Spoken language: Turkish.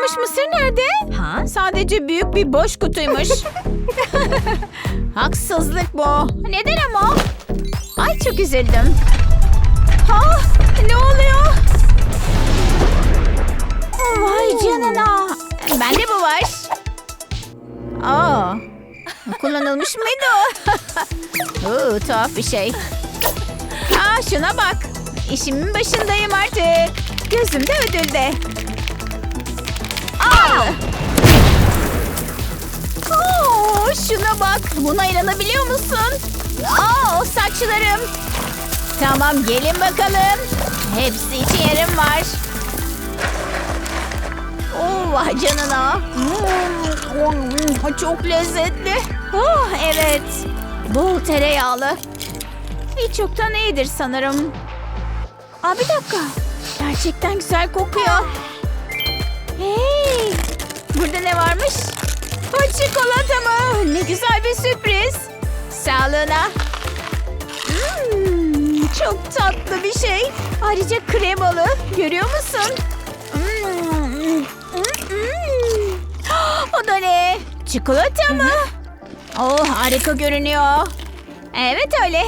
Patlamış mısır nerede? Ha? Sadece büyük bir boş kutuymuş. Haksızlık bu. Neden ama? Ay çok üzüldüm. Ha, ne oluyor? Vay canına. Bende bu var. Aa, kullanılmış mıydı o? Oo, tuhaf bir şey. Aa, şuna bak. İşimin başındayım artık. Gözüm de ödülde. Aa! Oo, şuna bak. Buna inanabiliyor musun? Aa, saçlarım. Tamam gelin bakalım. Hepsi için yerim var. Vay canına. Hmm, çok lezzetli. Oh evet. Bol tereyağlı. Hiç yoktan iyidir sanırım. Aa bir dakika. Gerçekten güzel kokuyor. Çikolata mı? Ne güzel bir sürpriz. Sağlığına. Hmm, çok tatlı bir şey. Ayrıca kremalı. Görüyor musun? Hmm, hmm, hmm. O da ne? Çikolata mı? Oh harika görünüyor. Evet öyle.